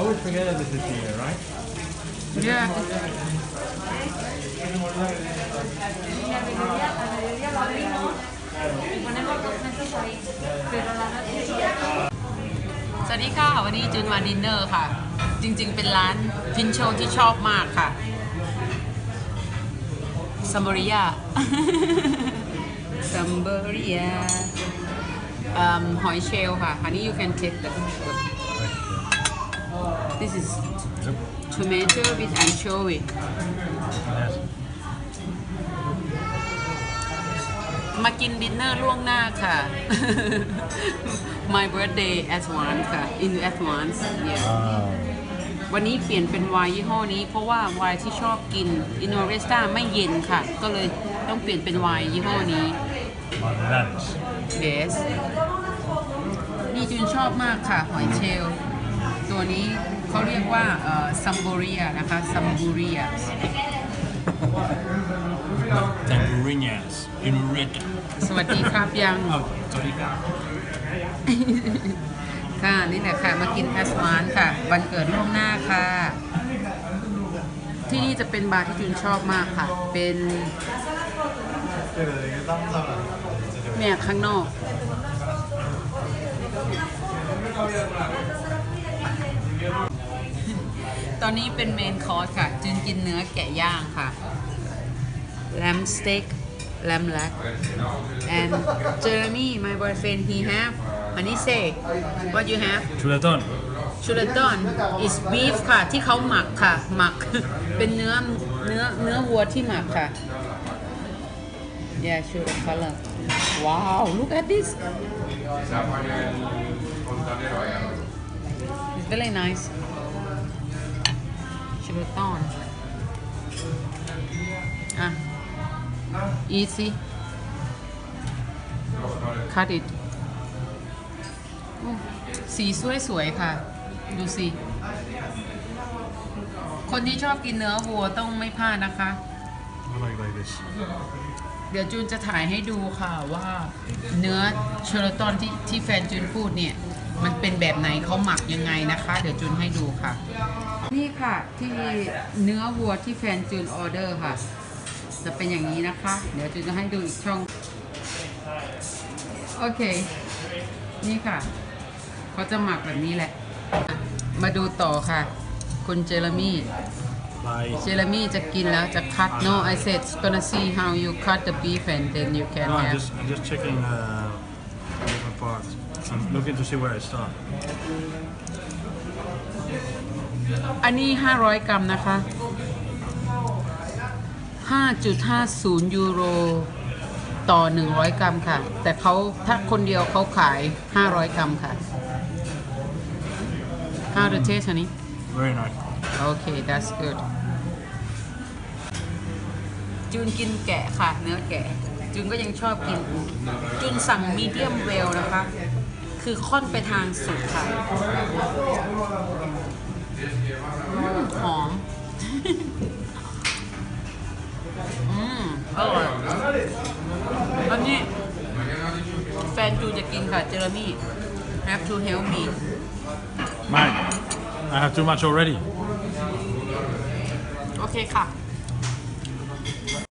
always forget that this is here, right? Yeah. Y al mediodía, al mediodía lo abrimos y ponemos dos mesas ahí. Pero a la noche ya สวัสดีค่ะ วันนี้จูนมาดินเนอร์ค่ะ จริงๆ เป็นร้านพินโชที่ชอบมากค่ะซัมบริยาซัมบริยาหอยเชลล์ค่ะ honey you can take the this is tomato with anchovy Yes. มากินดินเนอร์ล่วงหน้าค่ะ my birthday advance ค่ะ in advance yeah Wow. วันนี้เปลี่ยนเป็นไวน์ยี่ห้อนี้ เพราะว่าไวน์ที่ชอบกินอินโนเรสตาไม่เย็นค่ะ ก็เลยต้องเปลี่ยนเป็นไวน์ยี่ห้อนี้ Margaritas. yes นี่จุนชอบมากค่ะ หอยเชลล์ ตัวนี้เขาเรียกว่าซัมบูเรียนะคะซัมบูเรีย Tamburinas. Inureta. สวัสดีครับยัง Oh, sorry. ค่ะ นี่แหละค่ะมากินแอสวานค่ะ วันเกิดล่วงหน้าค่ะ ที่นี่จะเป็นบาร์ที่จุนชอบมากค่ะ เป็นเนี่ยข้างนอก ตอนนี้เป็นเมนคอร์สค่ะจุนกินเนื้อแกะย่างค่ะ lamb steak lamb leg and Jeremy my boyfriend he have อันนี้ say what you have Chuletón. ชูเลตอน is beef ค่ะ ที่เขาหมักค่ะ หมัก เป็นเนื้อ เนื้อ เนื้อวัวที่หมักค่ะ yeah show the color wow look at this it's very nice ชูเลตอน อะ easy cut it อู้สีสวยๆค่ะ ดูสิ คนที่ชอบกินเนื้อวัวต้องไม่พลาดนะคะ I like like this. เดี๋ยวจูนจะถ่ายให้ดูค่ะว่าเนื้อเชอร์ตอนที่ที่แฟนจูนพูดเนี่ย มันเป็นแบบไหนเขาหมักยังไงนะคะ เดี๋ยวจูนให้ดูค่ะ นี่ค่ะที่เนื้อวัวที่แฟนจูนออเดอร์ค่ะ จะเป็นอย่างนี้นะคะ เดี๋ยวจูนจะให้ดูอีกช่อง โอเค นี่ค่ะ เขาจะหมักแบบนี้แหละ มาดูต่อค่ะ คุณเจเรมี่ Like. เจเรมี่จะกินแล้วจะคัด no I said gonna see how you cut the beef and then you can No, I'm have just I'm just checking uh, different parts. I'm looking to see where I start. อันนี้ 500 กรัมนะคะ 5.50 ยูโร ต่อ 100 กรัมค่ะ แต่เขาถ้าคนเดียวเขาขาย 500 กรัมค่ะ How the taste อันนี้ Very nice. โอเค that's good จูนกินแกะค่ะ เนื้อแกะ จูนก็ยังชอบกิน จูนสั่งมีเดียมเวลนะคะ คือค่อนไปทางสุดค่ะ อร่อยอันนี้แฟนจูนจะกินค่ะเจอร์มี่ have to help me Mike, I have too much already. โอเคค่ะ